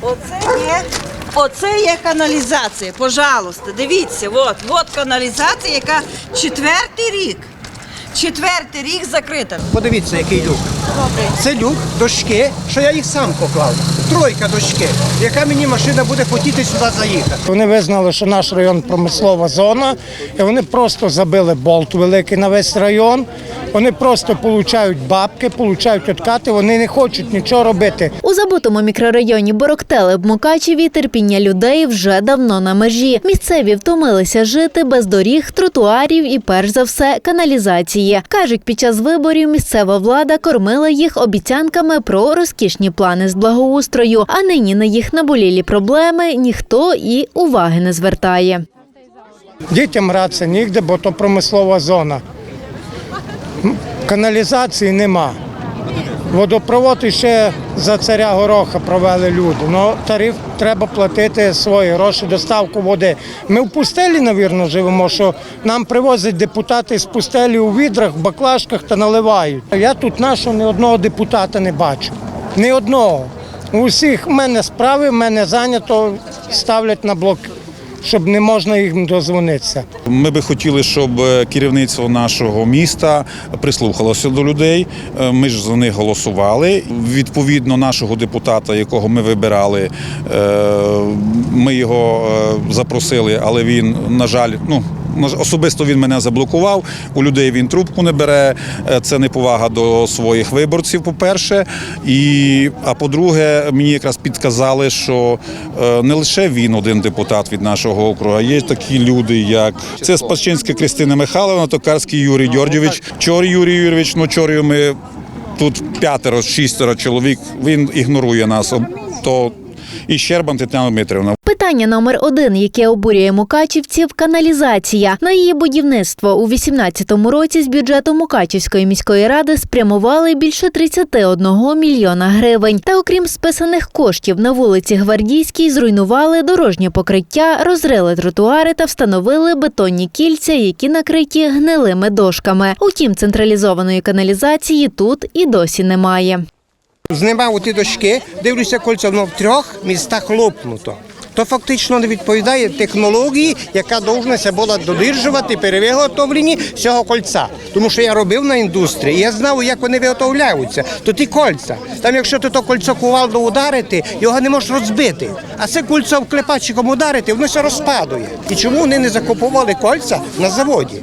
Оце є, оце є каналізація. Пожалуйста, дивіться, от, от каналізація, яка четвертий рік. Четвертий рік закрита. Подивіться, який люк. Це люк дошки, що я їх сам поклав. Тройка дошки, яка мені машина буде хотіти сюди заїхати. Вони визнали, що наш район промислова зона, і вони просто забили болт великий на весь район. Вони просто получають бабки, получають откати, вони не хочуть нічого робити. У забутому мікрорайоні Бороктели в Мукачеві терпіння людей вже давно на межі. Місцеві втомилися жити без доріг, тротуарів і, перш за все, каналізації. Кажуть, під час виборів місцева влада кормила їх обіцянками про розкішні плани з благоустрою. А нині на їх наболілі проблеми ніхто і уваги не звертає. Дітям гратися нігде, бо то промислова зона. Каналізації нема. Водопровод ще за царя гороха провели люди. Ну, тариф треба платити свої гроші, доставку води. Ми в пустелі, навірно, живемо, що нам привозять депутати з пустелі у відрах, баклажках та наливають. Я тут нашого ні одного депутата не бачу. Ні одного. У всіх в мене справи, в мене зайнято, ставлять на блок, щоб не можна їм дозвонитися. Ми би хотіли, щоб е, керівництво нашого міста прислухалося до людей. Е, Ми ж за них голосували. Відповідно, нашого депутата, якого ми вибирали, е, ми його запросили, але він, на жаль, ну. Особисто він мене заблокував. У людей він трубку не бере. Е, Це неповага до своїх виборців, по-перше. І, а по-друге, мені якраз підказали, що е, не лише він один депутат від нашого округу, а є такі люди, як це Спадчинська Кристина Михайловна, Токарський Юрій Дьордьович, Чор Юрій Юрійович. Ну, Чорію ми тут п'ятеро, шістеро чоловік. Він ігнорує нас. То і Щербан Тетяна Дмитрівна. Питання номер один, яке обурює мукачівців – каналізація. На її будівництво у 2018 році з бюджету Мукачівської міської ради спрямували більше 31 мільйона гривень. Та окрім списаних коштів на вулиці Гвардійській зруйнували дорожнє покриття, розрили тротуари та встановили бетонні кільця, які накриті гнилими дошками. Утім, централізованої каналізації тут і досі немає. Знімав ті дошки, дивлюся, кольцо воно в трьох містах лопнуто. То фактично не відповідає технології, яка довжнася була додержувати при виготовленні цього кольця. Тому що я робив на індустрії, і я знав, як вони виготовляються. То ті кольця. Там, якщо ти то кольцо кувалдо ударити, його не можеш розбити. А це кольцо клепачиком ударити, воно все розпадує. І чому вони не закуповували кольця на заводі?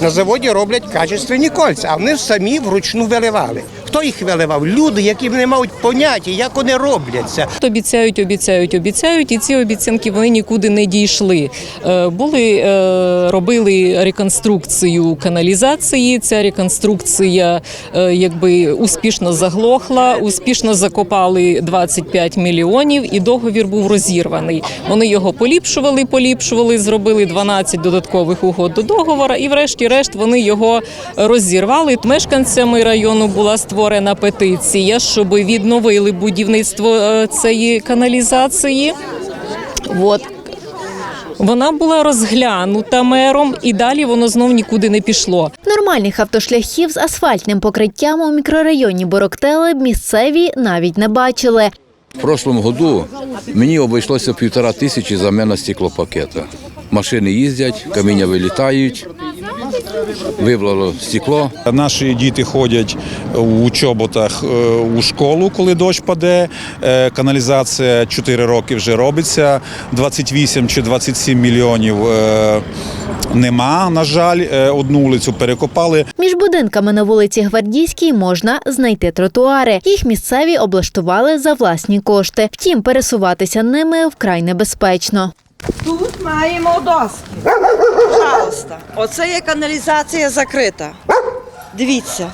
На заводі роблять качественні кольця, а вони самі вручну виливали. Хто їх виливав? Люди, які не мають поняття, як вони робляться. Обіцяють, обіцяють, обіцяють, і ці обіцянки вони нікуди не дійшли. Е, Були е, робили реконструкцію каналізації. Ця реконструкція е, якби успішно заглохла, успішно закопали 25 мільйонів, і договір був розірваний. Вони його поліпшували, поліпшували, зробили 12 додаткових угод до договора, і, врешті-решт, вони його розірвали. Мешканцями району була створена петиція, щоб відновили будівництво е, цієї каналізації. От. Вона була розглянута мером, і далі воно знов нікуди не пішло. Нормальних автошляхів з асфальтним покриттям у мікрорайоні Бороктели місцеві навіть не бачили. В прошлом году мені обійшлося півтора тисячі заміна стеклопакета. Машини їздять, каміння вилітають, виблало стекло. Наші діти ходять у чоботах е, у школу, коли дощ паде. Е, Каналізація 4 роки вже робиться. 28 чи 27 мільйонів е, нема. На жаль, одну вулицю перекопали. Між будинками на вулиці Гвардійській можна знайти тротуари. Їх місцеві облаштували за власні кошти. Втім, пересуватися ними вкрай небезпечно. Тут маємо доски. Пожалуйста. Оце є каналізація закрита. Дивіться.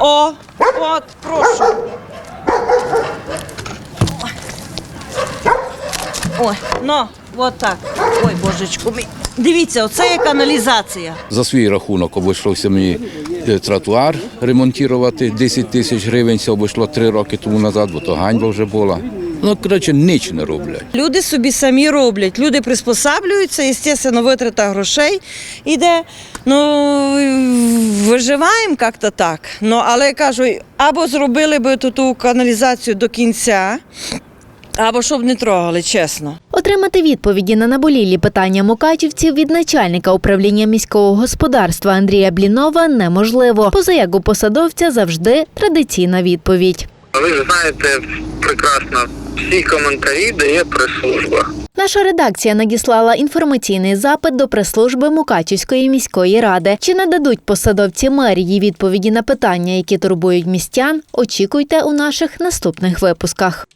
О, от, прошу. Ой, ну, от так. Ой, божечку. Дивіться, оце є каналізація. За свій рахунок обійшлося мені е, тротуар ремонтувати. 10 тисяч гривень це обійшло три роки тому назад, бо то ганьба вже була. Ну, коротше, ніч не роблять. Люди собі самі роблять, люди приспосаблюються, звісно, витрата грошей іде. Ну, виживаємо як-то так. Ну, але я кажу, або зробили би ту, ту каналізацію до кінця, або щоб не трогали, чесно. Отримати відповіді на наболілі питання мукачівців від начальника управління міського господарства Андрія Блінова неможливо. Поза як у посадовця завжди традиційна відповідь. Ви ж знаєте прекрасно, всі коментарі дає прес-служба. Наша редакція надіслала інформаційний запит до прес-служби Мукачівської міської ради. Чи нададуть посадовці мерії відповіді на питання, які турбують містян? Очікуйте у наших наступних випусках.